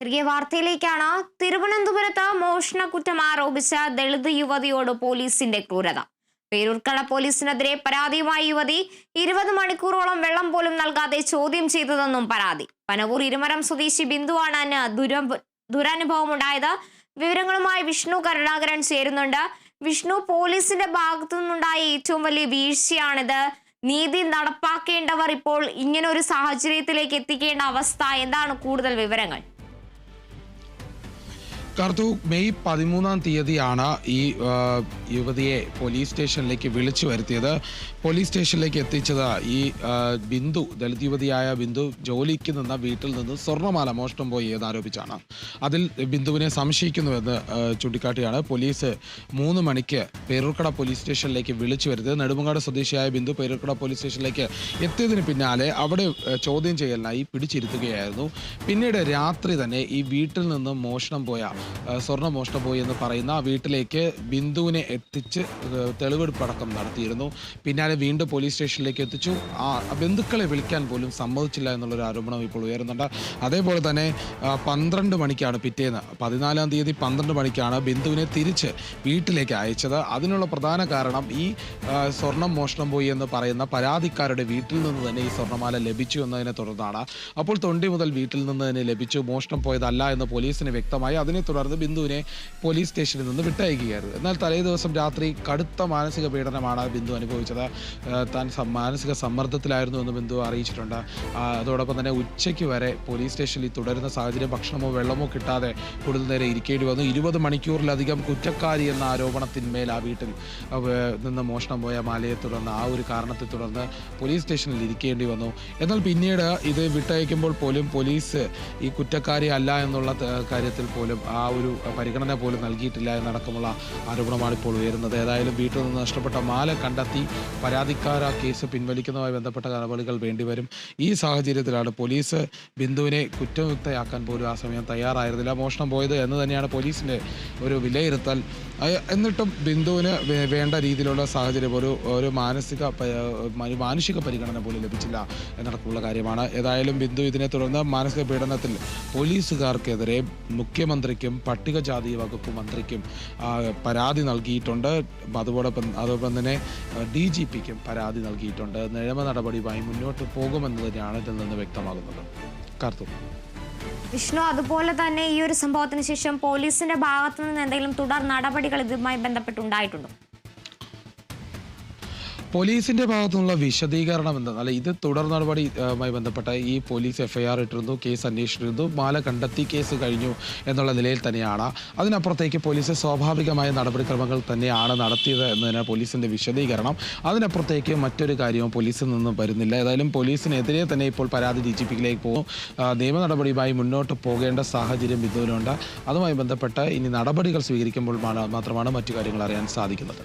തിരികെ വാർത്തയിലേക്കാണ് തിരുവനന്തപുരത്ത് മോഷണ കുറ്റം ആരോപിച്ച ദളിത് യുവതിയോട് പോലീസിന്റെ ക്രൂരത. പേരൂർക്കള പോലീസിനെതിരെ പരാതിയുമായി യുവതി ഇരുപത് മണിക്കൂറോളം വെള്ളം പോലും നൽകാതെ ചോദ്യം ചെയ്തതെന്നും പരാതി. പനവൂർ ഇരുമരം സ്വദേശി ബിന്ദുവാണ് ദുരനുഭവം ദുരനുഭവമുണ്ടായത്. വിവരങ്ങളുമായി വിഷ്ണു കരുണാകരൻ ചേരുന്നുണ്ട്. വിഷ്ണു പോലീസിന്റെ ഭാഗത്തു നിന്നുണ്ടായ ഏറ്റവും വലിയ വീഴ്ചയാണിത്. നീതി നടപ്പാക്കേണ്ടവർ ഇപ്പോൾ ഇങ്ങനെ ഒരു സാഹചര്യത്തിലേക്ക് എത്തിക്കേണ്ട അവസ്ഥ. എന്താണ് കൂടുതൽ വിവരങ്ങൾ? കാർത്തു മെയ് പതിമൂന്നാം തീയതിയാണ് ഈ യുവതിയെ പോലീസ് സ്റ്റേഷനിലേക്ക് വിളിച്ചു വരുത്തിയത്. പോലീസ് സ്റ്റേഷനിലേക്ക് എത്തിച്ചത് ഈ ബിന്ദു ദളിത് യുവതിയായ ബിന്ദു ജോലിക്ക് നിന്ന വീട്ടിൽ നിന്ന് സ്വർണമാല മോഷണം പോയി എന്നാരോപിച്ചാണ്. അതിൽ ബിന്ദുവിനെ സംശയിക്കുന്നുവെന്ന് ചൂണ്ടിക്കാട്ടിയാണ് പോലീസ് മൂന്ന് മണിക്ക് പേരൂർക്കട പോലീസ് സ്റ്റേഷനിലേക്ക് വിളിച്ചു വരുത്തിയത്. നെടുമങ്ങാട് സ്വദേശിയായ ബിന്ദു പേരൂർക്കട പോലീസ് സ്റ്റേഷനിലേക്ക് എത്തിയതിന് പിന്നാലെ അവിടെ ചോദ്യം ചെയ്യലിനായി പിടിച്ചിരുത്തുകയായിരുന്നു. പിന്നീട് രാത്രി തന്നെ ഈ വീട്ടിൽ നിന്ന് മോഷണം പോയ മോഷ്ടപോയി പോയി എന്ന് പറയുന്ന വീട്ടിലേക്ക് ബിന്ദുവിനെ എത്തിച്ച് തെളിവെടുപ്പ് തെളിവെടുപ്പടക്കം നടത്തിയിരുന്നു. പിന്നാലെ വീണ്ടും പോലീസ് സ്റ്റേഷനിലേക്ക് എത്തിച്ചു. ആ ബന്ധുക്കളെ വിളിക്കാൻ പോലും സമ്മതിച്ചില്ല എന്നുള്ളൊരു ആരോപണം ഇപ്പോൾ ഉയരുന്നുണ്ട്. അതേപോലെ തന്നെ പന്ത്രണ്ട് മണിക്കാണ് പിറ്റേന്ന് പതിനാലാം തീയതി പന്ത്രണ്ട് മണിക്കാണ് ബിന്ദുവിനെ തിരിച്ച് വീട്ടിലേക്ക് അയച്ചത്. അതിനുള്ള പ്രധാന കാരണം ഈ സ്വർണം മോഷണം പോയി എന്ന് പറയുന്ന പരാതിക്കാരുടെ വീട്ടിൽ നിന്ന് തന്നെ ഈ സ്വർണമാല ലഭിച്ചു എന്നതിനെ തുടർന്നാണ്. അപ്പോൾ തൊണ്ടി മുതൽ വീട്ടിൽ നിന്ന് തന്നെ ലഭിച്ചു. മോഷണം പോയതല്ല എന്ന് പോലീസിന് വ്യക്തമായി. അതിനെ തുടർന്ന് ബിന്ദുവിനെ പോലീസ് സ്റ്റേഷനിൽ നിന്ന് വിട്ടയക്കുകയായിരുന്നു. എന്നാൽ തലേ ദിവസം രാത്രി കടുത്ത മാനസിക പീഡനമാണ് ബിന്ദു അനുഭവിച്ചത്. താൻ മാനസിക സമ്മർദ്ദത്തിലായിരുന്നു എന്ന് ബിന്ദു അറിയിച്ചിട്ടുണ്ട്. അതോടൊപ്പം തന്നെ ഉച്ചയ്ക്ക് വരെ പോലീസ് സ്റ്റേഷനിൽ തുടരുന്ന സാഹചര്യം ഭക്ഷണമോ വെള്ളമോ കിട്ടാതെ കൂടുതൽ നേരം ഇരിക്കേണ്ടി വന്നു. ഇരുപത് മണിക്കൂറിലധികം കുറ്റക്കാരി എന്ന ആരോപണത്തിന്മേൽ ആ വീട്ടിൽ നിന്ന് മോഷണം പോയ മാലയെ തുടർന്ന് ആ ഒരു കാരണത്തെ തുടർന്ന് പോലീസ് സ്റ്റേഷനിൽ ഇരിക്കേണ്ടി വന്നു. എന്നാൽ പിന്നീട് ഇത് വിട്ടയക്കുമ്പോൾ പോലും പോലീസ് ഈ കുറ്റക്കാരി അല്ല എന്നുള്ള കാര്യത്തിൽ പോലും ആ ഒരു പരിഗണന പോലും നൽകിയിട്ടില്ല എന്നടക്കമുള്ള ആരോപണമാണ് ഇപ്പോൾ ഉയരുന്നത്. ഏതായാലും വീട്ടിൽ നിന്ന് നഷ്ടപ്പെട്ട മാല കണ്ടെത്തി പരാതിക്കാർ ആ കേസ് പിൻവലിക്കുന്നതുമായി ബന്ധപ്പെട്ട നടപടികൾ വേണ്ടിവരും. ഈ സാഹചര്യത്തിലാണ് പോലീസ് ബിന്ദുവിനെ കുറ്റമുക്തയാക്കാൻ പോലും ആ സമയം തയ്യാറായിരുന്നില്ല. മോഷണം പോയത് എന്ന് തന്നെയാണ് പോലീസിന്റെ ഒരു വിലയിരുത്തൽ. എന്നിട്ടും ബിന്ദുവിന് വേണ്ട രീതിയിലുള്ള സാഹചര്യം ഒരു ഒരു മാനസിക മാനുഷിക പരിഗണന പോലും ലഭിച്ചില്ല എന്നടക്കമുള്ള കാര്യമാണ്. ഏതായാലും ബിന്ദു ഇതിനെ തുടർന്ന് മാനസിക പീഡനത്തിൽ പോലീസുകാർക്കെതിരെ മുഖ്യമന്ത്രിക്കും പട്ടികജാതി വകുപ്പ് മന്ത്രിക്കും പരാതി നൽകിയിട്ടുണ്ട്. അതോടൊപ്പം അതോടൊപ്പം തന്നെ ഡി ജി പിക്കും പരാതി നൽകിയിട്ടുണ്ട്. നിയമ നടപടിയുമായി മുന്നോട്ട് പോകുമെന്ന് തന്നെയാണ് ഇതിൽ നിന്ന് വ്യക്തമാകുന്നത്. കാർത്തു വിഷ്ണു അതുപോലെ തന്നെ ഈ ഒരു സംഭവത്തിന് ശേഷം പോലീസിന്റെ ഭാഗത്തു നിന്ന് എന്തെങ്കിലും തുടർ നടപടികൾ ഇതുമായി ബന്ധപ്പെട്ടുണ്ടായിട്ടുണ്ടോ? പോലീസിന്റെ ഭാഗത്തു നിന്നുള്ള വിശദീകരണം അല്ല ഇത് തുടർ നടപടിയുമായി ബന്ധപ്പെട്ട ഈ പോലീസ് എഫ്ഐആർ ഇട്ടിരുന്നു കേസ് അന്വേഷിച്ചിരുന്നു മാല കണ്ടെത്തി കേസ് കഴിഞ്ഞു എന്നുള്ള നിലയിൽ തന്നെയാണ്. അതിനപ്പുറത്തേക്ക് പോലീസ് സ്വാഭാവികമായ നടപടിക്രമങ്ങൾ തന്നെയാണ് നടത്തിയത് എന്നതിന് പോലീസിന്റെ വിശദീകരണം. അതിനപ്പുറത്തേക്ക് മറ്റൊരു കാര്യവും പോലീസിൽ നിന്നും വരുന്നില്ല. ഏതായാലും പോലീസിനെതിരെ തന്നെ ഇപ്പോൾ പരാതി ഡി ജി പിയിലേക്ക് പോകും. നിയമ നടപടിയുമായി മുന്നോട്ട് പോകേണ്ട സാഹചര്യം ബിന്ദുവിനുണ്ട് അതുമായി ബന്ധപ്പെട്ട് ഇനി നടപടികൾ സ്വീകരിക്കുമ്പോൾ മാത്രമാണ് മറ്റു കാര്യങ്ങൾ അറിയാൻ സാധിക്കുന്നത്.